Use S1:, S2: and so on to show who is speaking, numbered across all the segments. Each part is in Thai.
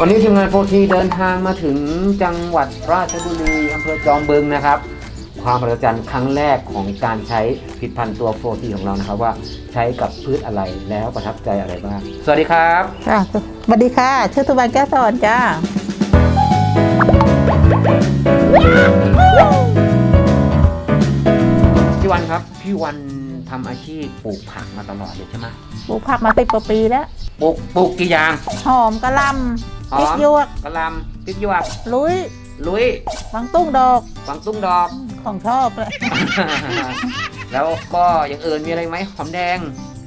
S1: วันนี้ทีมงานโฟทีเดินทางมาถึงจังหวัดราชบุรีอำเภอจอมบึงนะครับ ความประจันครั้งแรกของการใช้ผลิดพันธุ์ตัวโฟทีของเรานะครับว่าใช้กับพืชอะไรแล้วประทับใจอะไรบ้าง สวัสดีครับ
S2: ค่ะสวัสดีค่ะ ชื่อตุวันแก้วสอนจ้า
S1: พี่วันครับ พี่วันทำอาชีพปลูกผักมาตลอดเลยใช่ไหม
S2: ปลูกผักมาสิบกว่าปีแล้ว
S1: ปลูกปลูกกี่อย่าง
S2: หอมกะหล
S1: หำอม
S2: พริกหยวก
S1: กะหลำพริกหยวก
S2: ลุย
S1: ลุย
S2: วังตุ้งดอก
S1: กวางตุ้งดอก
S2: ของชอบเลย
S1: แล้วก็อย่างอื่นมีอะไรไหมหอมแดง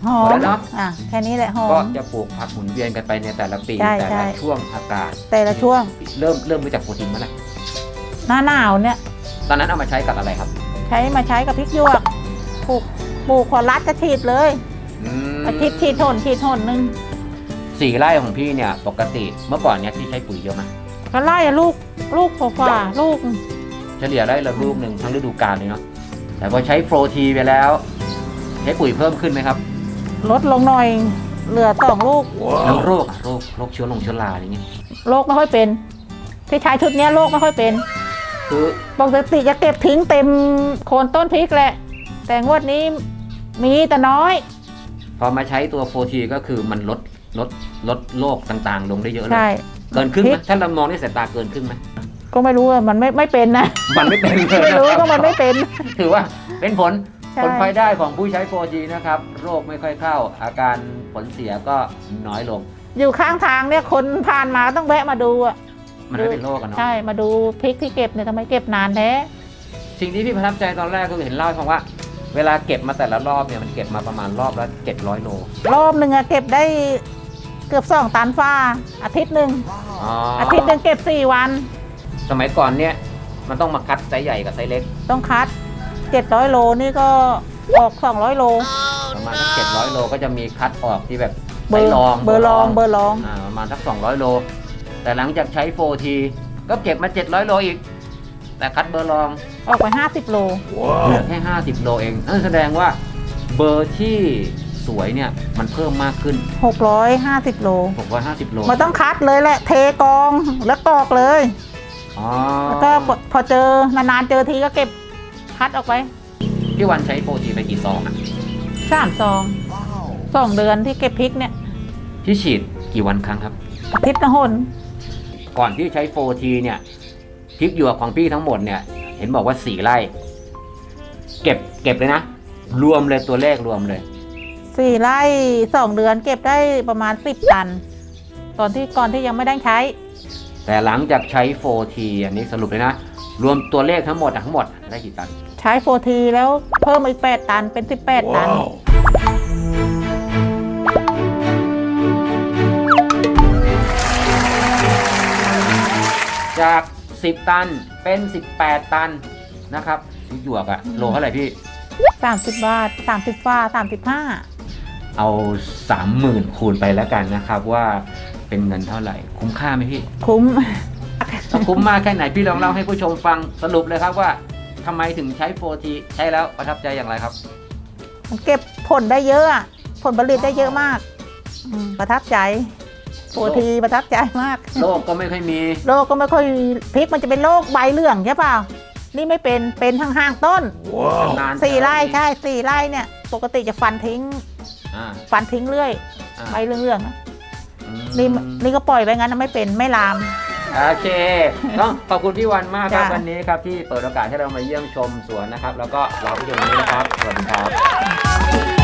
S2: หอ
S1: หมดแล้
S2: ม
S1: วเนอะ
S2: อะแค่นี้แหละหอ
S1: ก็
S2: ม
S1: จะปลูกผักหมุนเวียนกันไปในแต่ละปี
S2: ใช่
S1: แต่
S2: ใช่
S1: ละช่วงอากาศ
S2: แต่ละช่วง
S1: เริ่มเริ่มรู้จักโปรตีนเมื่อไหร่
S2: หน้าหนาวเนี่ย
S1: ตอนนั้นเอามาใช้กับอะไรครับ
S2: ใช้มาใช้กับพริกหยวกปลูกปลูกขอรัดก็ฉีดเลย
S1: อืม
S2: อาทิตย์ฉีดหนฉีดหนหนึ่ง
S1: สี่ไร่ของพี่เนี่ยปกติเมื่อก่อนเนี่ยพี่ใช้ปุ๋ยเยอะไหม
S2: ก็ไล่อะลูกลูกฝ่าๆลูก
S1: เฉลี่ยไร่ละลูกหนึ่งทั้งฤดูกาลเลยเนาะแต่พอใช้โปรทีไปแล้ว ใช้ปุ๋ยเพิ่มขึ้นไหมครับ
S2: ลดลงหน่อย เหลือสองลูก
S1: แล้วโรคอะโรคโรคเชื้อลงเชื้อราอะไรเงี้ย
S2: โรคไม่ค่อยเป็น ที่ใช้ชุดเนี้ยโรคไม่ค่อยเป็น
S1: คือ
S2: ปกติจะเก็บทิ้งเต็มโคนต้นพริกแหละ แต่งวดนี้มีแต่น้อย
S1: พอมาใช้ตัวโปรทีก็คือมันลด ลดลดโรคต่างๆ ลงได้เยอะเลย
S2: ใช่
S1: เกินครึ่งไหม
S2: พริก
S1: ถ้าเรามองด้วยสายตาเกินครึ่งไหม
S2: ก็ไม่รู้ว่ามันไม่ไม่เป็นนะ
S1: มันไม่เป็นเลย
S2: ไม่รู้ก็มันไม่เป็น
S1: ถือว่าเป็นผล
S2: ใช่
S1: ผลพลอยได้ของผู้ใช้โปรจีนะครับ โรคไม่ค่อยเข้า อาการผลเสียก็น้อยลง
S2: อยู่ข้างทางเนี่ยคนผ่านมาต้องแวะมาดูอะ
S1: มันไม่เป็นโรคกันเนาะ
S2: ใช่มาดูพริกที่เก็บเนี่ยทำไมเก็บนานแท้
S1: สิ่งที่พี่ประทับใจตอนแรกก็คือเห็นเล่าให้ฟังว่า เวลาเก็บมาแต่ละรอบเนี่ยมันเก็บมาประมาณรอบละ700โล
S2: รอบหนึ่งอะเก็บได้ เกือบสองตันฟ้าอาทิตย์หนึ่ง
S1: อ๋ออ
S2: อาทิตย์หนึ่งเก็บสี่วัน
S1: สมัยก่อนเนี่ยมันต้องมาคัดไซส์ใหญ่กับไซส์เล็ก
S2: ต้องคัดเจ็ดร้อยโลนี่ก็ออกสองร้อยโล
S1: ประมาณสัก700โลก็จะมีคัดออกที่แบบ
S2: เบ
S1: ไซ
S2: อ
S1: ส์
S2: ร์
S1: รอง
S2: เบอร์รองเบอร์รอง
S1: อ่าประมาณสัก200โล แต่หลังจากใช้โฟทีก็เก็บมา700โลอีก แต่คัดเบอร์รอง
S2: ออกไปห้าสิบโล
S1: เหลือแค่50โลเองนั่นแสดงว่าเบอร์ที่ สวยเนี่ยมันเพิ่มมากขึ้น
S2: หกร้อยห้าสิบโล
S1: 650 โล
S2: มันต้องคัดเลยแหละ เทกองแล้วกรอกเลย
S1: อ๋อ
S2: แล้วก็พอเจอนานๆเจอทีก็เก็บคัดออกไป
S1: พี่วันใช้โฟทีไปกี่ซองอะ
S2: สามซองสองเดือนที่เก็บพริกเนี่ย
S1: พี่ฉีดกี่วันครั้งครับ
S2: อาทิตย์ละหน
S1: ก่อนที่ใช้โฟทีเนี่ยพริกหยวกของพี่ทั้งหมดเนี่ย เห็นบอกว่า4ไร่ เก็บเก็บเลยนะ รวมเลยตัวเลขรวมเลย
S2: สี่ไร่สองเดือนเก็บได้ประมาณสิบตัน ตอนที่ก่อนที่ยังไม่ได้ใช้
S1: แต่หลังจากใช้โฟทีอันนี้สรุปเลยนะ รวมตัวเลขทั้งหมดอะทั้งหมดได้กี่ตัน
S2: ใช้โฟทีแล้วเพิ่มอีกแปดตันเป็นสิบแปดตัน
S1: จาก 10 ตันเป็น 18 ตันนะครับพริกหยวกอะโลเท่าไหร่พี่
S2: สามสิบบาทสามสิบฟ้าสามสิบห้า
S1: เอา 30,000 คูณไปแล้วกันนะครับว่าเป็นเงินเท่าไหร่ คุ้มค่าไหมพี่
S2: คุ้ม
S1: ถ้าคุ้มมากแค่ไหนพี่ลองเล่าให้ผู้ชมฟังสรุปเลยครับว่าทำไมถึงใช้โฟทีใช้แล้วประทับใจอย่างไรครับ
S2: มันเก็บผลได้เยอะอะผลผลิตได้เยอะมากอืมประทับใจโฟทีประทับใจมาก
S1: โลกก็ไม่ค่อยมี
S2: โรคก็ไม่ค่อยพริกมันจะเป็นโรคใบเหลืองใช่เปล่า นี่ไม่เป็น เป็นห่างๆต้น
S1: นาน
S2: สี่ไร่ใช่สี่ไร่เนี่ย ปกติจะฟันทิ้ง
S1: อ่า
S2: ฟันทิ้งเรื่อย
S1: อ่า
S2: ใบเหลืองๆนะ
S1: อืม
S2: นี่นี่ก็ปล่อยไปงั้นนะไม่เป็นไม่ลาม
S1: โอเค ต้องขอบคุณพี่วันมากครับ
S2: จ้ะ
S1: วันนี้ครับที่เปิดโอกาสให้เรามาเยี่ยมชมสวนนะครับ แล้วก็รอผู้ชมวันนี้นะครับ สวัสดีครับ